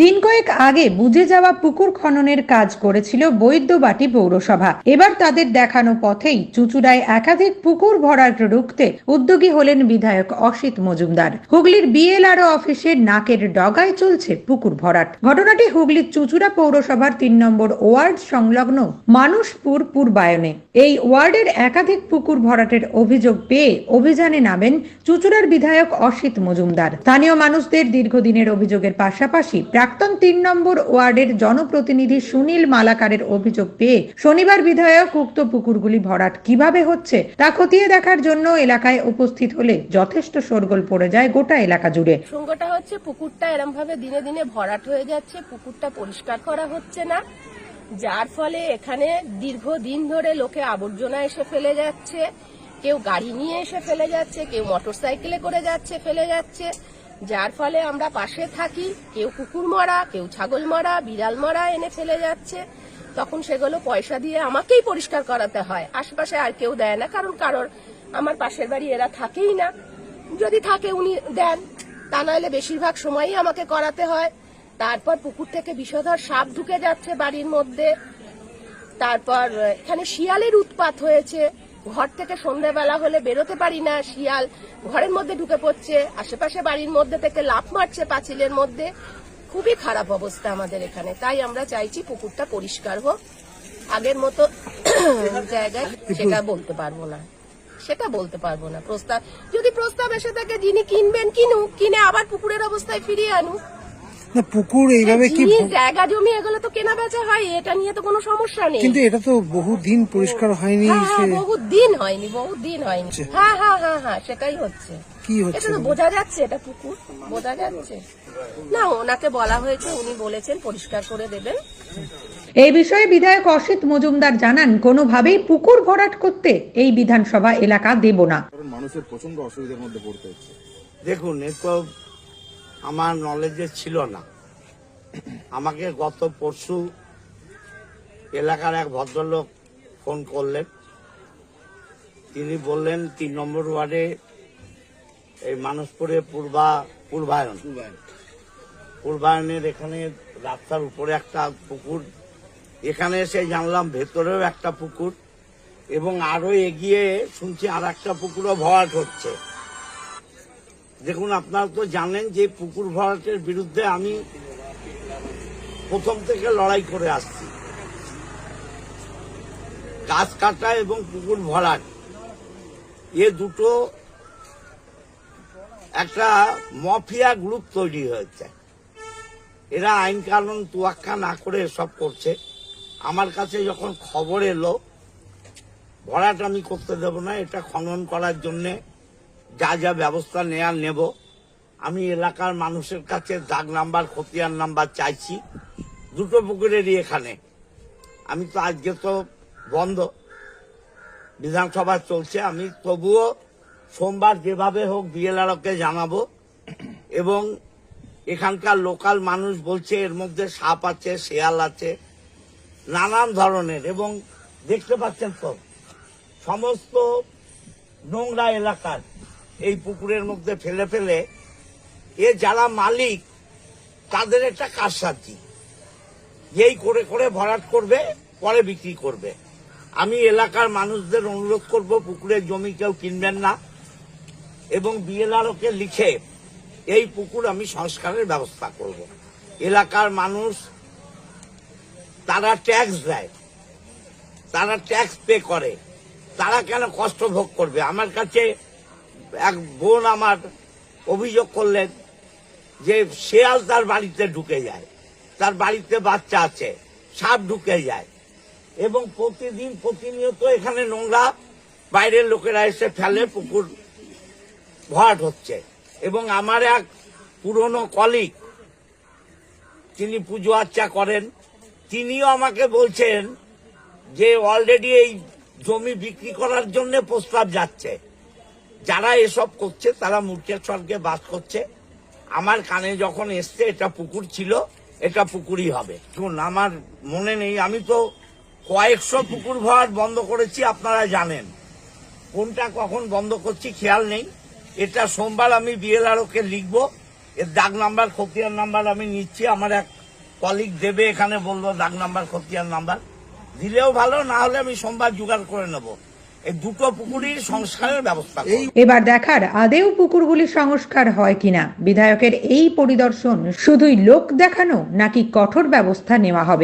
দিন কয়েক আগে বুঝে যাওয়া পুকুর খননের কাজ করেছিল বৈদ্যবাটি পৌরসভা। এবার তাদের দেখানো পথেই চুচুড়ায় একাধিক পুকুর ভরাট রুখতে উদ্যোগী হলেন বিধায়ক অসিত মজুমদার। হুগলির বিএলআরও অফিসের নাকের ডগায় চলছে পুকুর ভরাট। ঘটনাটি হুগলির চুচুড়া পৌরসভার তিন নম্বর ওয়ার্ড সংলগ্ন মানুষপুর পূর্বায়নে। এই ওয়ার্ডের একাধিক পুকুর ভরাটের অভিযোগ পেয়ে অভিযানে নামেন চুচুড়ার বিধায়ক অসিত মজুমদার। স্থানীয় মানুষদের দীর্ঘদিনের অভিযোগের পাশাপাশি প্রাক্তন তিন নম্বর ওয়ার্ডের জনপ্রতিনিধি সুনীল মালাকারের অভিযোগ পেয়ে শনিবার বিধায়ক উক্ত পুকুরগুলি ভরাট কীভাবে হচ্ছে তা খতিয়ে দেখার জন্য এলাকায় উপস্থিত হলে যথেষ্ট শোরগোল পড়ে যায় গোটা এলাকা জুড়ে। প্রসঙ্গটা হচ্ছে পুকুরটা এরম ভাবে দিনে দিনে ভরাট হয়ে যাচ্ছে, পুকুরটা পরিষ্কার করা হচ্ছে না। যার ফলে এখানে দীর্ঘদিন ধরে লোকে আবর্জনা এসে ফেলে যাচ্ছে, কেউ গাড়ি নিয়ে এসে ফেলে যাচ্ছে, কেউ মোটর সাইকেলে করে যাচ্ছে, ফেলে যাচ্ছে। যার ফলে আমরা পাশে থাকি। কেউ কুকুর মরা, কেউ ছাগল মরা, বিড়াল মরা এনে ফেলে যাচ্ছে। তখন সেগুলো পয়সা দিয়ে আমাকেই পরিষ্কার করাতে হয়। আশেপাশে আর কেউ দেয় না, কারণ কারোর আমার পাশের বাড়ি এরা থাকেই না। যদি থাকে উনি দেন। তা নাহলে বেশিরভাগ সময়ই আমাকে করাতে হয়। তারপর পুকুর থেকে বিষধর সাপ ঢুকে যাচ্ছে বাড়ির মধ্যে। তারপর এখানে শিয়ালের উৎপাত হয়েছে। ঘর থেকে সন্ধ্যাবেলা হলে বেরোতে পারি না, শিয়াল ঘরের মধ্যে ঢুকে পড়ছে, আশেপাশে বাড়ির মধ্যে থেকে লাফ মারছে পাঁচিলের মধ্যে। খুবই খারাপ অবস্থা আমাদের এখানে, তাই আমরা চাইছি পুকুরটা পরিষ্কার হোক। আগের মতো জায়গায় সেটা বলতে পারব না, সেটা বলতে পারব না, প্রস্তাব, যদি প্রস্তাব এসে থাকে যিনি কিনবেন কিনুক, কিনে আবার পুকুরের অবস্থায় ফিরিয়ে আনুক। পুকুর এইভাবে কি জায়গা জমি এগুলো তো কেনা বেচা হয় এটা নিয়ে তো কোনো সমস্যা নেই। কিন্তু এটা তো বহু দিন পরিষ্কার হয়নি হ্যাঁ সে হ্যাঁ বহুত দিন হয়নি বহুত দিন হয়নি হ্যাঁ হ্যাঁ হ্যাঁ হ্যাঁ সেটাই হচ্ছে। কি হচ্ছে? এটা তো বোঝা যাচ্ছে এটা পুকুর বোঝা যাচ্ছে। না ওনাকে বলা হয়েছে উনি বলেছেন পরিষ্কার করে দেবেন। এই বিষয়ে বিধায়ক অসিত মজুমদার জানান কোনোভাবেই পুকুর ভরাট করতে এই বিধানসভা এলাকা দেব না। মানুষের প্রচণ্ড অসুবিধার মধ্যে পড়তে হচ্ছে। দেখুন আমার নলেজে ছিল না। আমাকে গত পরশু এলাকার এক ভদ্রলোক ফোন করলেন। তিনি বললেন তিন নম্বর ওয়ার্ডে এই মানুষপুরে পূর্বা পূর্বায়ন। পূর্বায়নের এখানে রাস্তার উপরে একটা পুকুর। এখানে এসে জানলাম ভেতরেও একটা পুকুর এবং আরও এগিয়ে শুনছি আর একটা পুকুরও ভরাট হচ্ছে। দেখুন, আপনারা তো জানেন যে পুকুর ভরাটের বিরুদ্ধে আমি প্রথম থেকে লড়াই করে আসছি। গাছ কাটা এবং পুকুর ভরাট, এ দুটো একটা মফিয়া গ্রুপ তৈরি হয়েছে। এরা আইন কানুন তুয়াক্কা না করে এসব করছে। আমার কাছে যখন খবর এলো, ভরাট আমি করতে দেব না, এটা খনন করার জন্যে যা যা ব্যবস্থা নেয়ার নেব। আমি এলাকার মানুষের কাছে দাগ নাম্বার, খতিয়ান নাম্বার চাইছি। দুটো পুকুরেরই এখানে। আমি তো আজকে তো বন্ধ। বিধানসভা চলছে। আমি তবুও সোমবার যেভাবে হোক বিএলআরকে জানাব। এবং এখানকার লোকাল মানুষ বলছে, এর মধ্যে সাপ আছে, শেয়াল আছে, নানান ধরনের। এবং দেখতে পাচ্ছেন তো, সমস্ত নোংরা এলাকার এই পুকুরের মধ্যে ফেলে ফেলে এ যারা মালিক, তাদের একটা কারসাজি। যেই করে করে ভরাট করবে, পরে বিক্রি করবে। আমি এলাকার মানুষদের অনুরোধ করব, পুকুরের জমি কেউ কিনবেন না। এবং বিএলআরওকে লিখে এই পুকুর আমি সংস্কারের ব্যবস্থা করব। এলাকার মানুষ, তারা ট্যাক্স দেয়। তারা ট্যাক্স পে করে। তারা কেন কষ্ট ভোগ করবে? আমার কাছে এক বোন আমার অভিযোগ করলেন যে শেয়াল তার বাড়িতে ঢুকে যায়। তার বাড়িতে বাচ্চা আছে, সাপ ঢুকে যায়। এবং প্রতিদিন প্রতিনিয়ত এখানে নোংরা, বাইরের লোকেরা এসে ফেলে, পুকুর ভরাট হচ্ছে। এবং আমার এক পুরনো কলিগ তিনি পুজো আর্চা করেন, তিনিও আমাকে বলছেন যে অলরেডি এই জমি বিক্রি করার জন্য প্রস্তাব যাচ্ছে। যারা এসব করছে, তারা মূর্খের স্বর্গে বাস করছে। আমার কানে যখন এসছে, এটা পুকুর ছিল, এটা পুকুরই হবে। শুন আমার মনে নেই, আমি তো কয়েকশো পুকুর ভরাট বন্ধ করেছি, আপনারা জানেন। কোনটা কখন বন্ধ করছি খেয়াল নেই। এটা সোমবার আমি বিএলআরওকে লিখব। এর দাগ নাম্বার খতিয়ার নাম্বার আমি নিচ্ছি। আমার এক কলিগ দেবে এখানে বলল, দাগ নাম্বার খতিয়ার নাম্বার। দিলেও ভালো, না হলে আমি সোমবার জোগাড় করে নেব। এবার দেখার আদেও পুকুরগুলি সংস্কার হয় কিনা। বিধায়কের এই পরিদর্শন শুধুই লোক দেখানো নাকি কঠোর ব্যবস্থা নেওয়া হবে?